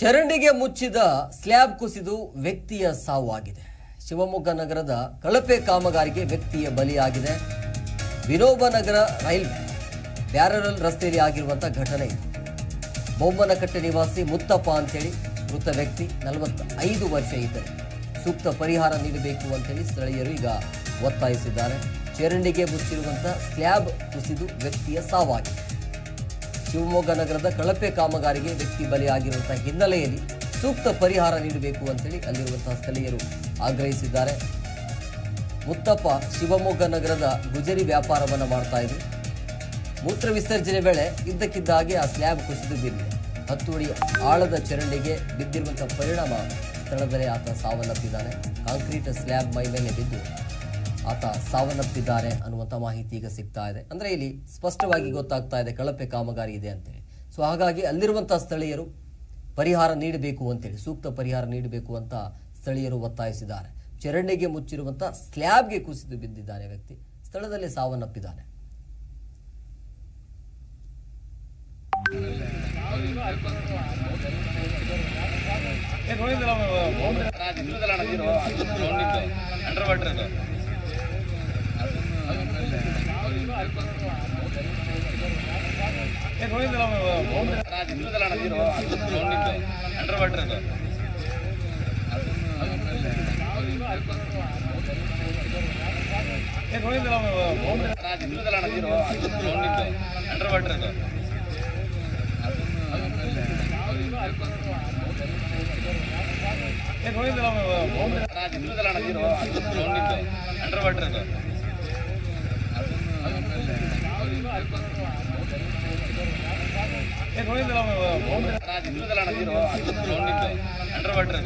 ಚರಂಡಿಗೆ ಮುಚ್ಚಿದ ಸ್ಲ್ಯಾಬ್ ಕುಸಿದು ವ್ಯಕ್ತಿಯ ಸಾವು ಆಗಿದೆ ಶಿವಮೊಗ್ಗ ನಗರದ ಕಳಪೆ ಕಾಮಗಾರಿಗೆ ವ್ಯಕ್ತಿಯ ಬಲಿಯಾಗಿದೆ ವಿನೋಬ ನಗರ ರೈಲ್ವೆ, ಬ್ಯಾರರಲ್ ರಸ್ತೆಯಲ್ಲಿ ಆಗಿರುವಂಥ ಘಟನೆ ಇದು. ಬೊಮ್ಮನಕಟ್ಟೆ ನಿವಾಸಿ ಮುತ್ತಪ್ಪ ಅಂತೇಳಿ ಮೃತ ವ್ಯಕ್ತಿ, ನಲವತ್ತೈದು ವರ್ಷ ಇದ್ದರೆ. ಸೂಕ್ತ ಪರಿಹಾರ ನೀಡಬೇಕು ಅಂತೇಳಿ ಸ್ಥಳೀಯರು ಈಗ ಒತ್ತಾಯಿಸಿದ್ದಾರೆ. ಚರಂಡಿಗೆ ಮುಚ್ಚಿರುವಂಥ ಸ್ಲ್ಯಾಬ್ ಕುಸಿದು ವ್ಯಕ್ತಿಯ ಸಾವಾಗಿದೆ. ಶಿವಮೊಗ್ಗ ನಗರದ ಕಳಪೆ ಕಾಮಗಾರಿಗೆ ವ್ಯಕ್ತಿ ಬಲಿಯಾಗಿರುವಂತಹ ಹಿನ್ನೆಲೆಯಲ್ಲಿ ಸೂಕ್ತ ಪರಿಹಾರ ನೀಡಬೇಕು ಅಂತೇಳಿ ಅಲ್ಲಿರುವಂತಹ ಸ್ಥಳೀಯರು ಆಗ್ರಹಿಸಿದ್ದಾರೆ. ಮುತ್ತಪ್ಪ ಶಿವಮೊಗ್ಗ ನಗರದ ಗುಜರಿ ವ್ಯಾಪಾರವನ್ನು ಮಾಡ್ತಾ ಇದ್ರು. ಮೂತ್ರ ವಿಸರ್ಜನೆ ವೇಳೆ ಇದ್ದಕ್ಕಿದ್ದ ಹಾಗೆ ಆ ಸ್ಲ್ಯಾಬ್ ಕುಸಿದು ಬಿದ್ದಿದೆ ಹತ್ತು ಆಳದ ಚರಂಡಿಗೆ ಬಿದ್ದಿರುವಂತಹ ಪರಿಣಾಮ ಸ್ಥಳದಲ್ಲೇ ಆತ ಸಾವನ್ನಪ್ಪಿದ್ದಾನೆ. ಕಾಂಕ್ರೀಟ್ ಸ್ಲ್ಯಾಬ್ ಮೈ ಮೇಲೆ ಬಿದ್ದು ಆತ ಸಾವನ್ನಪ್ಪಿದ್ದಾರೆ ಅನ್ನುವಂಥ ಮಾಹಿತಿ ಈಗ ಸಿಗ್ತಾ ಇದೆ ಅಂದರೆ ಇಲ್ಲಿ ಸ್ಪಷ್ಟವಾಗಿ ಗೊತ್ತಾಗ್ತಾ ಇದೆ ಕಳಪೆ ಕಾಮಗಾರಿ ಇದೆ ಅಂತೇಳಿ ಸೊ ಹಾಗಾಗಿ ಅಲ್ಲಿರುವಂಥ ಸ್ಥಳೀಯರು ಪರಿಹಾರ ನೀಡಬೇಕು ಅಂತೇಳಿ ಸೂಕ್ತ ಪರಿಹಾರ ನೀಡಬೇಕು ಅಂತ ಸ್ಥಳೀಯರು ಒತ್ತಾಯಿಸಿದ್ದಾರೆ ಚರಂಡಿಗೆ ಮುಚ್ಚಿರುವಂಥ ಸ್ಲ್ಯಾಬ್ಗೆ ಕುಸಿದು ಬಿದ್ದಿದ್ದಾನೆ ವ್ಯಕ್ತಿ ಸ್ಥಳದಲ್ಲಿ ಸಾವನ್ನಪ್ಪಿದ್ದಾನೆ ಅಂಡರ್ ವಾಟರ್ ಅಂಡರ್ ವಾಟರ್ ಅದು ಅಂಡರ್ ವಾಟರ್ ಅದು ಅಂಡರ್ ವಾಟರ್ ಅದು ಅಂಡರ್ ವಾಟರ್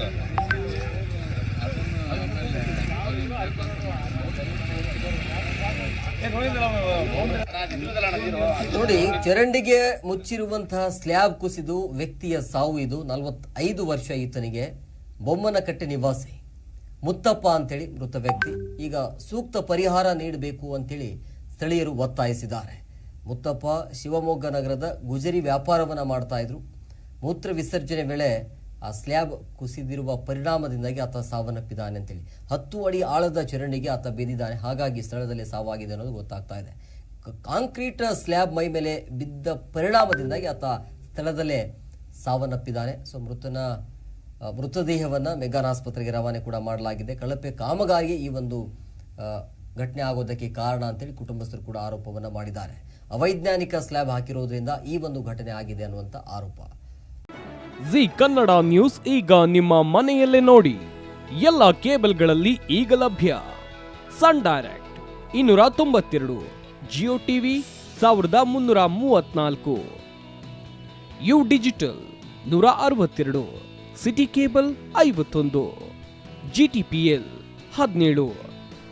ನೋಡಿ, ಚರಂಡಿಗೆ ಮುಚ್ಚಿರುವಂತಹ ಸ್ಲ್ಯಾಬ್ ಕುಸಿದು ವ್ಯಕ್ತಿಯ ಸಾವು ಇದು. ನಲವತ್ತೈದು ವರ್ಷ ಈತನಿಗೆ ಬೊಮ್ಮನಕಟ್ಟೆ ನಿವಾಸಿ. ಮುತ್ತಪ್ಪ ಅಂತೇಳಿ ಮೃತ ವ್ಯಕ್ತಿ. ಈಗ ಸೂಕ್ತ ಪರಿಹಾರ ನೀಡಬೇಕು ಅಂತೇಳಿ ಸ್ಥಳೀಯರು ಒತ್ತಾಯಿಸಿದ್ದಾರೆ. ಮುತ್ತಪ್ಪ ಶಿವಮೊಗ್ಗ ನಗರದ ಗುಜರಿ ವ್ಯಾಪಾರವನ್ನು ಮಾಡ್ತಾ ಇದ್ರು. ಮೂತ್ರ ವಿಸರ್ಜನೆ ವೇಳೆ ಆ ಸ್ಲ್ಯಾಬ್ ಕುಸಿದಿರುವ ಪರಿಣಾಮದಿಂದಾಗಿ ಆತ ಸಾವನ್ನಪ್ಪಿದ್ದಾನೆ ಅಂತೇಳಿ. ಹತ್ತು ಅಡಿ ಆಳದ ಚರಂಡಿಗೆ ಆತ ಬಿದ್ದಿದ್ದಾನೆ. ಹಾಗಾಗಿ ಸ್ಥಳದಲ್ಲಿ ಸಾವಾಗಿದೆ ಅನ್ನೋದು ಗೊತ್ತಾಗ್ತಾ ಇದೆ. ಕಾಂಕ್ರೀಟ್ ಸ್ಲ್ಯಾಬ್ ಮೈ ಮೇಲೆ ಬಿದ್ದ ಪರಿಣಾಮದಿಂದಾಗಿ ಆತ ಸ್ಥಳದಲ್ಲೇ ಸಾವನ್ನಪ್ಪಿದ್ದಾನೆ. ಸೊ, ಮೃತನ ಮೃತದೇಹವನ್ನು ಮೆಗಾನ್ ಆಸ್ಪತ್ರೆಗೆ ರವಾನೆ ಕೂಡ ಮಾಡಲಾಗಿದೆ. ಕಳಪೆ ಕಾಮಗಾರಿಗೆ ಈ ಒಂದು ಘಟನೆ ಆಗೋದಕ್ಕೆ ಕಾರಣ ಅಂತೇಳಿ ಕುಟುಂಬಸ್ಥರು ಕೂಡ ಆರೋಪವನ್ನು ಮಾಡಿದ್ದಾರೆ. ಅವೈಜ್ಞಾನಿಕ ಸ್ಲ್ಯಾಬ್ ಹಾಕಿರೋದ್ರಿಂದ ಈ ಒಂದು ಘಟನೆ ಆಗಿದೆ ಅನ್ನುವಂಥ ಆರೋಪ. ಜಿ ಕನ್ನಡ ನ್ಯೂಸ್ ಈಗ ನಿಮ್ಮ ಮನೆಯಲ್ಲೇ ನೋಡಿ. ಎಲ್ಲ ಕೇಬಲ್ಗಳಲ್ಲಿ ಈಗ ಲಭ್ಯ. ಸನ್ ಡೈರೆಕ್ಟ್ ಇನ್ನೂರ ತೊಂಬತ್ತೆರಡು, ಜಿಯೋ ಟಿವಿ ಸಾವಿರದ ಮುನ್ನೂರ ಮೂವತ್ನಾಲ್ಕು. ಯು ಡಿಜಿಟಲ್ ನೂರ ಅರವತ್ತೆರಡು, ಸಿಟಿ ಕೇಬಲ್ ಐವತ್ತೊಂದು ಜಿ ಟಿ ಪಿ ಎಲ್ ಹದಿನೇಳು.